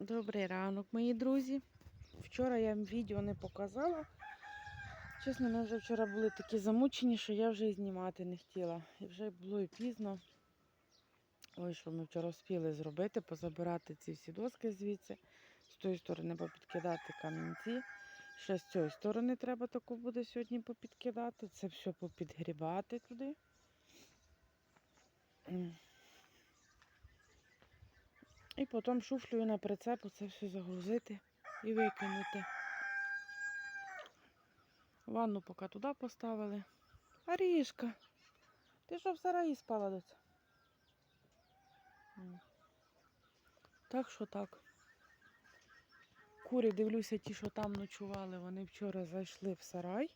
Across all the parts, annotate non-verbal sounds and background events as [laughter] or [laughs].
Добрий ранок, мої друзі. Вчора я вам відео не показала. Чесно, ми вже вчора були такі замучені, що я вже і знімати не хотіла. І вже було і пізно. Ой, що ми вчора встигли зробити, позабирати ці всі доски звідси. З тої сторони попідкидати камінці. Ще з цієї сторони треба таку буде сьогодні попідкидати. Це все попідгрібати туди. І потім шуфлею на прицеп це все загрузити і викинути. Ванну поки туди поставили. Арішка, ти що в сараї спала доця? Так що так. Курі, дивлюся, ті, що там ночували, вони вчора зайшли в сарай.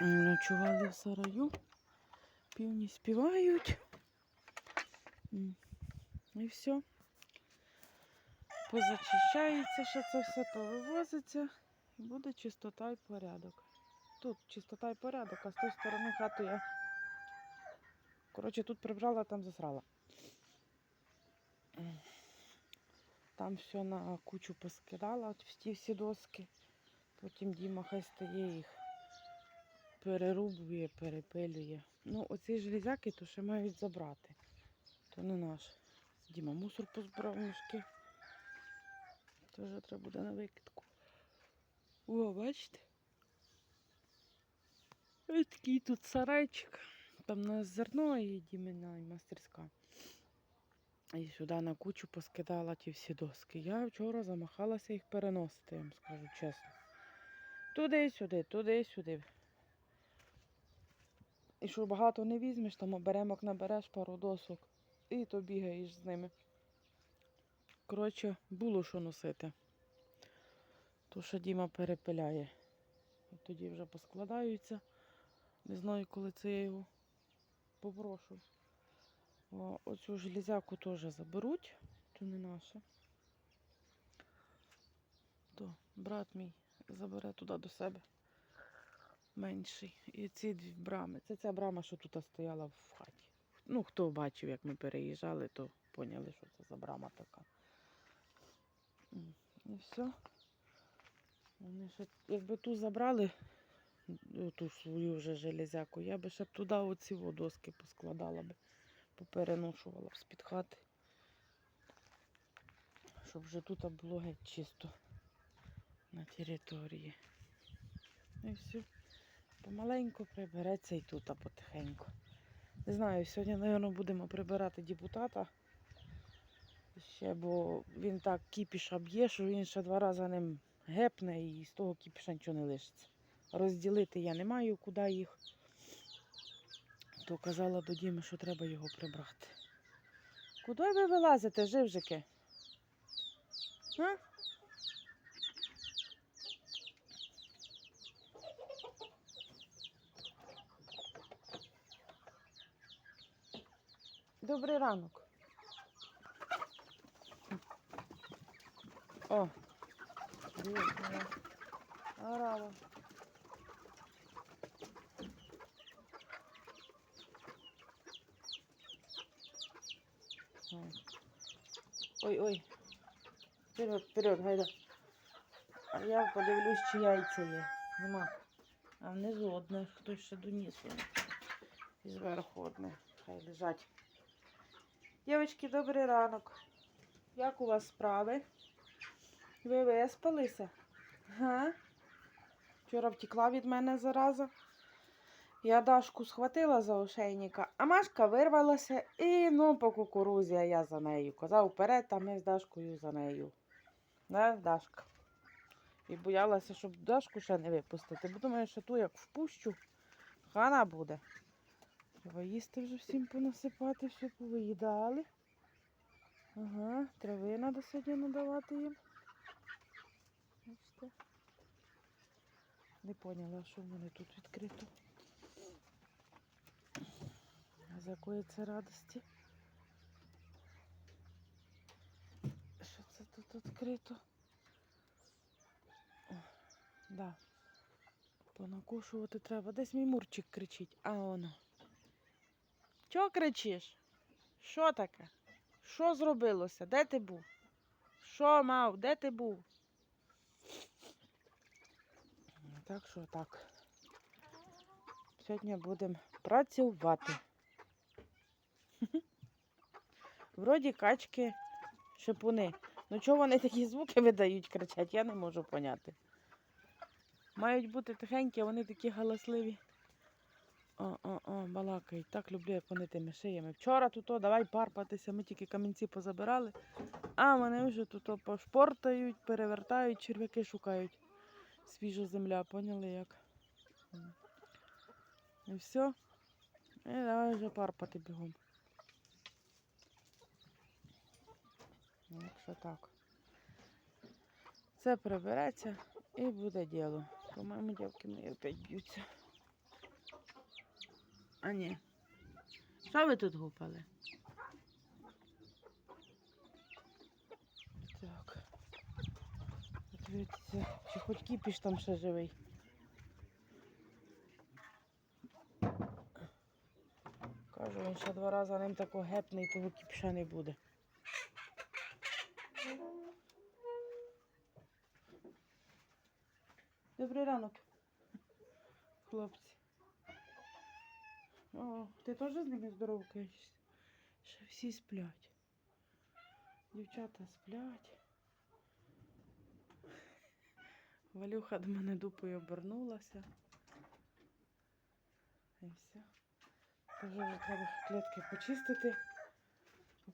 Ночували в сараю. Півні співають. І все. Позачищається, ще це все повивозиться. І буде чистота і порядок. Тут чистота і порядок, а з тої сторони хату я. Коротше, тут прибрала, а там засрала. Там все на кучу поскидала, всі всі доски. Потім Діма хай стає їх, перерубує, перепилює. Ну, оці железяки то ще мають забрати. То не наш. Діма мусор позбирав мішки. Теж треба буде на викидку. О, бачите? Ось такий тут сарайчик. Там у нас зерно і Дімина і мастерська. І сюди на кучу поскидала ті всі доски. Я вчора замахалася їх переносити, я вам скажу чесно. Туди-сюди, туди-сюди. І що багато не візьмеш, там оберемок набереш пару досок і то бігаєш з ними. Коротше, було що носити. То, що Діма перепиляє. Тоді вже поскладаються. Не знаю, коли це я його попрошу. О, оцю железяку теж заберуть, то не наша. То брат мій забере туди до себе менший. І ці дві брами. Це ця брама, що тут стояла в хаті. Ну, хто бачив, як ми переїжджали, то поняли, що це за брама така. І все. Вони ще, якби ту забрали, ту свою вже железяку, я би ще б туди оці во доски поскладала би, попереношувала б з-під хати. Щоб вже тут було геть чисто на території. І все. Помаленьку прибереться і тут потихеньку. Не знаю, сьогодні, мабуть, будемо прибирати депутата. Ще, бо він так кіпіша б'є, що він ще два рази ним гепне і з того кіпіша нічого не лишиться. Розділити я не маю, куди їх. То казала до Діми, що треба його прибрати. Куди ви вилазите, живжики? А? Добрий ранок. О, дивіться. Ой-ой. Вперед, вперед, гайда. А я подивлюсь, чи яйця є. Нема. А внизу одне хтось ще доніс. І зверху одне. Хай лежать. Дівчатки, добрий ранок. Як у вас справи? Ви виспалися? Га? Вчора втекла від мене зараза. Я Дашку схватила за ошейника, а Машка вирвалася і ну по кукурузі, а я за нею. Казав вперед, а ми з Дашкою за нею. Не, Дашка. І боялася, щоб Дашку ще не випустити. Бо думаю, що ту як впущу, хана буде. Треба їсти вже всім понасипати, все повиїдали. Ага, трави треба сьогодні надавати їм. Бачите? Не поняла, що в мене тут відкрито. З радості? Що це тут відкрито? О, да. Понакушувати треба. Десь мій мурчик кричить, а воно. Чого кричиш? Що таке? Що зробилося? Де ти був? Що, мав? Де ти був? Так що так. Сьогодні будемо працювати. [laughs] Вроді качки шипуни. Ну чого вони такі звуки видають, кричать, я не можу поняти. Мають бути тихенькі, а вони такі галасливі. О, о, о, балакають. Так люблю, як вони тими шиями. Вчора тут, о, давай парпатися, ми тільки камінці позабирали, а вони вже тут о, пошпортають, перевертають, черв'яки шукають. Свіжа земля, поняли як? І все. І давай вже парпати бігом. Якщо так. Це прибереться і буде діло. По-моєму, дівки мої опять б'ються. А ні. Що ви тут гупали? Так. Дивіться, чи хоч кіпіш там ще живий. Кажу, він ще два рази ним тако гепне і того кіпша не буде. Добрий ранок, хлопці. О, ти теж з ними здоровкаєшся? Ще всі сплять. Дівчата сплять. Валюха до мене дупою обернулася. І все. Тож треба клітки почистити,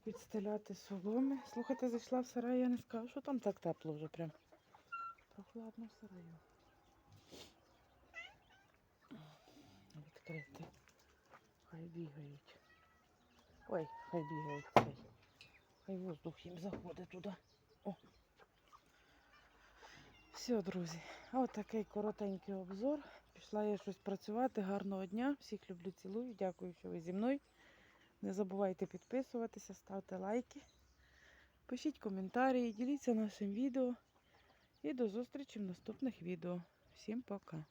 підстеляти соломи. Слухайте, зайшла в сарай, я не скажу, що там так тепло вже прям. Прохладно в сараю. Відкрити. Хай бігають. Ой, хай бігають цей. Хай воздух їм заходить туди. О. Все, друзі. Ось такий коротенький обзор. Пішла я щось працювати. Гарного дня. Всіх люблю, цілую. Дякую, що ви зі мною. Не забувайте підписуватися, ставте лайки. Пишіть коментарі, діліться нашим відео. І до зустрічі в наступних відео. Всім пока!